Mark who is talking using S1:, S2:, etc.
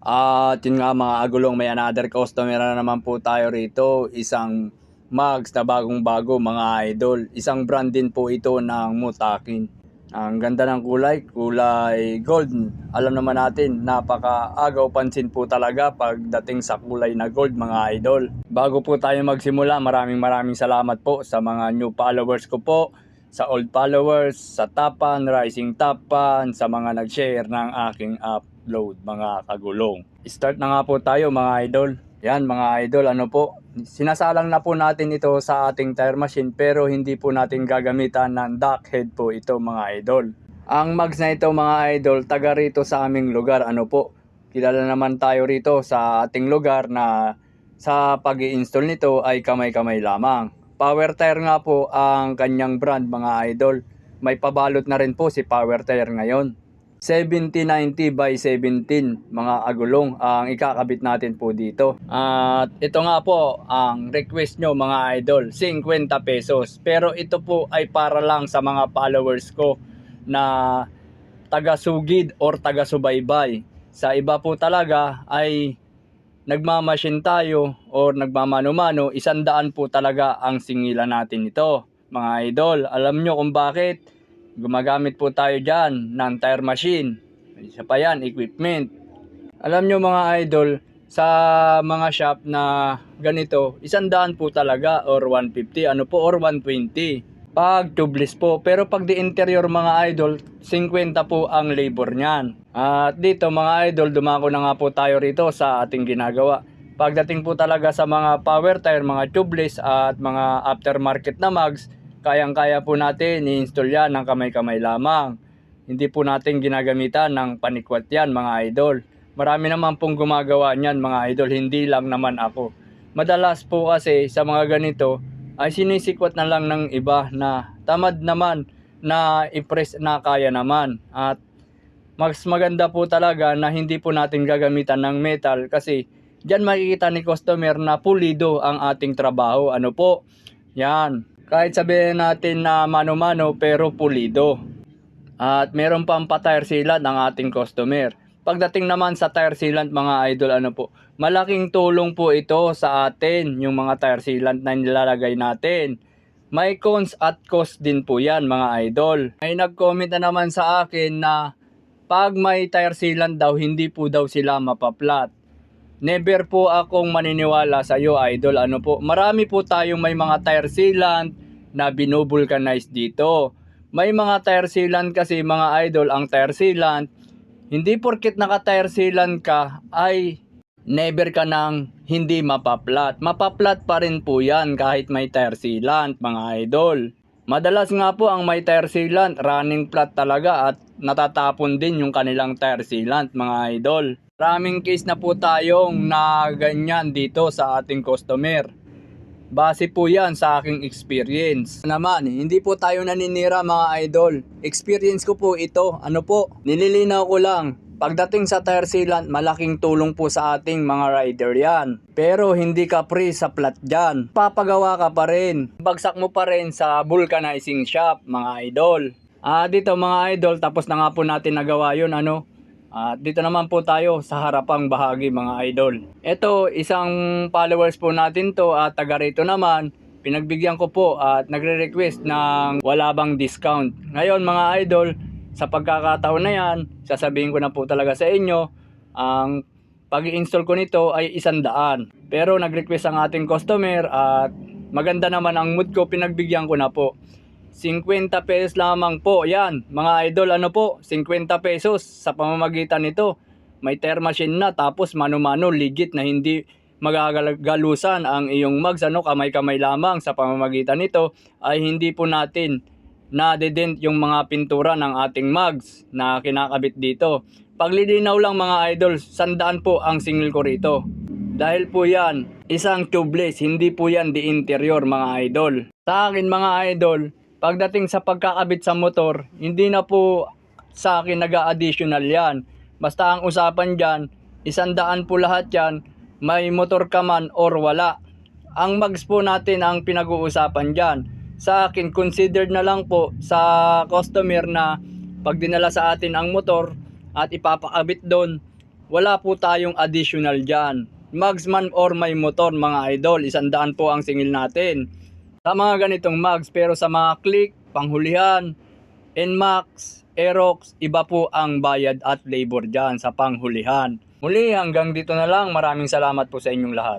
S1: At yun nga mga agulong, may another customer na naman po tayo rito. Isang mags na bagong bago mga idol. Isang brand din po ito ng Mutakin. Ang ganda ng kulay, kulay gold. Alam naman natin, napaka-agaw pansin po talaga pagdating sa kulay na gold mga idol. Bago po tayo magsimula, maraming maraming salamat po sa mga new followers ko po, sa old followers, sa Tapan, Rising Tapan, sa mga nag-share ng aking upload mga kagulong. Start na nga po tayo mga idol. Yan mga idol, ano po, sinasalang na po natin ito sa ating tire machine pero hindi po natin gagamitan ng duck head po ito mga idol. Ang mags na ito mga idol, taga rito sa aming lugar, ano po, kilala naman tayo rito sa ating lugar na sa pag install nito ay kamay-kamay lamang. Power tire nga po ang kanyang brand mga idol. May pabalot na rin po si Power Tire ngayon. 7090 by 17 mga agulong ang ikakabit natin po dito. At ito nga po ang request nyo mga idol, 50 pesos. Pero ito po ay para lang sa mga followers ko na taga-sugid or taga-subaybay. Sa iba po talaga ay nagmamasin tayo or nagmamano-mano, isandaan po talaga ang singilan natin ito. Mga idol, alam nyo kung bakit? Gumagamit po tayo dyan ng tire machine. Isa pa yan, equipment. Alam nyo mga idol, sa mga shop na ganito, isandaan po talaga or 150, ano po, or 120. Pag tubeless po. Pero pag di interior mga idol, 50 po ang labor niyan. At dito mga idol, dumako na nga po tayo rito sa ating ginagawa. Pagdating po talaga sa mga power tire, mga tubeless at mga aftermarket na mags, kayang-kaya po natin i-install yan ng kamay-kamay lamang. Hindi po natin ginagamitan ng panikwat yan mga idol. Marami naman pong gumagawa niyan mga idol, hindi lang naman ako. Madalas po kasi sa mga ganito ay sinisikwat na lang ng iba na tamad naman na i-press na kaya naman. At mas maganda po talaga na hindi po natin gagamitan ng metal kasi Diyan makikita ni customer na pulido ang ating trabaho. Ano po? Yan. Kahit sabihin natin na mano-mano pero pulido. At meron pang pa-tire sealant ang ating customer. Pagdating naman sa tire sealant mga idol ano po, malaking tulong po ito sa atin yung mga tire sealant na nilalagay natin. May cons at cost din po yan mga idol. May nag-comment na naman sa akin na pag may tire sealant daw hindi po daw sila mapaplat. Never po akong maniniwala sa iyo, idol. Ano po? Marami po tayong may mga tire sealant na binubulkanize dito. May mga tire sealant kasi mga idol, ang tire sealant, hindi porket naka-tire sealant ka ay never ka nang hindi mapaplat. Mapaplat pa rin po yan kahit may tire sealant, mga idol. Madalas nga po ang may tire sealant, running flat talaga at natatapon din yung kanilang tire sealant, mga idol. Maraming case na po tayong na ganyan dito sa ating customer. Base po yan sa aking experience. Naman, hindi po tayo naninira mga idol. Experience ko po ito. Ano po? Nililinaw ko lang. Pagdating sa tire sealant, malaking tulong po sa ating mga rider yan. Pero hindi ka free sa plat dyan. Papagawa ka pa rin. Bagsak mo pa rin sa vulcanizing shop, mga idol. Ah, dito mga idol, tapos na nga po natin nagawa yun, ano? At dito naman po tayo sa harapang bahagi mga idol. Ito, isang followers po natin to at taga rito naman, pinagbigyan ko po at nagre-request ng wala bang discount. Ngayon mga idol, sa pagkakataon na yan, sasabihin ko na po talaga sa inyo, ang pag install ko nito ay isandaan. Pero nag-request ang ating customer at maganda naman ang mood ko, pinagbigyan ko na po. 50 pesos lamang po. Yan, mga idol, ano po, 50 pesos sa pamamagitan nito. May tire machine na tapos mano-mano ligit na hindi magagalusan ang iyong mags ano kamay-kamay lamang sa pamamagitan nito ay hindi po natin na dedent yung mga pintura ng ating mags na kinakabit dito. Paglilinaw lang mga idol, sandaan po ang single ko rito. Dahil po yan, isang tubeless, hindi po yan di interior mga idol. Sa akin mga idol, pagdating sa pagkakabit sa motor, hindi na po sa akin nag-additional yan. Basta ang usapan dyan, isandaan po lahat yan, may motor ka man or wala. Ang mags po natin ang pinag-uusapan dyan. Sa akin, considered na lang po sa customer na pag dinala sa atin ang motor at ipapakabit doon, wala po tayong additional dyan. Mags man or may motor mga idol, isandaan po ang singil natin. Sa mga ganitong mags, pero sa mga click, panghulihan, NMAX, Aerox, iba po ang bayad at labor dyan sa panghulihan. Muli hanggang dito na lang, maraming salamat po sa inyong lahat.